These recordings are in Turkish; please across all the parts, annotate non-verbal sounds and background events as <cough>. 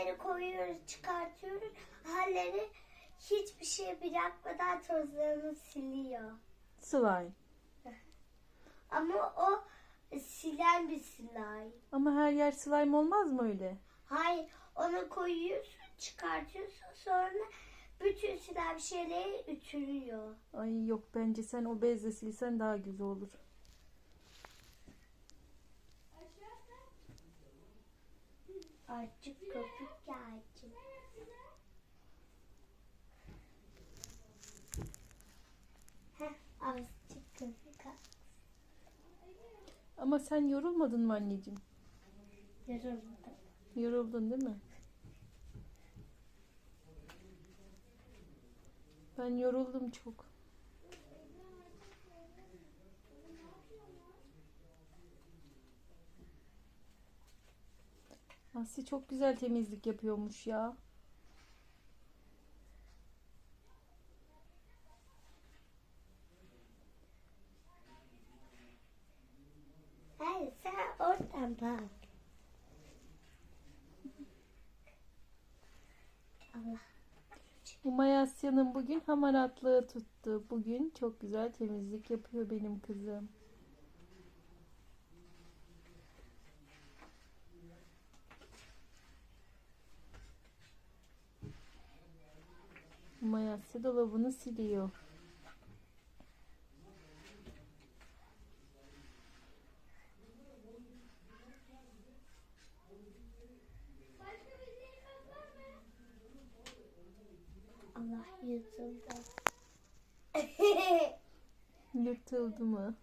halleri koyuyoruz, çıkartıyoruz. Halleri hiçbir şey bırakmadan tozlarını siliyor. Slime. <laughs> Ama o silen bir slime. Ama her yer slime olmaz mı öyle? Hayır, onu koyuyorsun, çıkartıyorsun sonra bütün silen şeyleri ütülüyor. Ay yok bence sen o bezle silsen daha güzel olur. Artık köpük. Heh, azıcık köpük. Ama sen yorulmadın mı anneciğim? Yoruldum. Yoruldun değil mi? Ben yoruldum çok. Aslı çok güzel temizlik yapıyormuş ya. Hayır, sen oradan bak. Allah. Umay Asya'nın bugün hamaratlığı tuttu. Bugün çok güzel temizlik yapıyor benim kızım. Umay Asya dolabını siliyor. Allah yırtıldı. <laughs> Yırtıldı mı?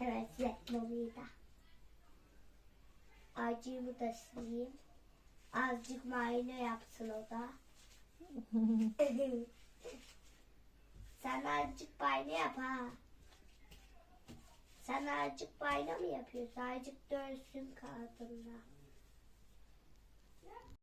evet, yetmeliydi. Acıyımı da sileyim. Azıcık mayne yapsın o da. <laughs> Sen azıcık bayna yap ha. Sen azıcık bayna mı yapıyorsun? Azıcık dönsün kadınla.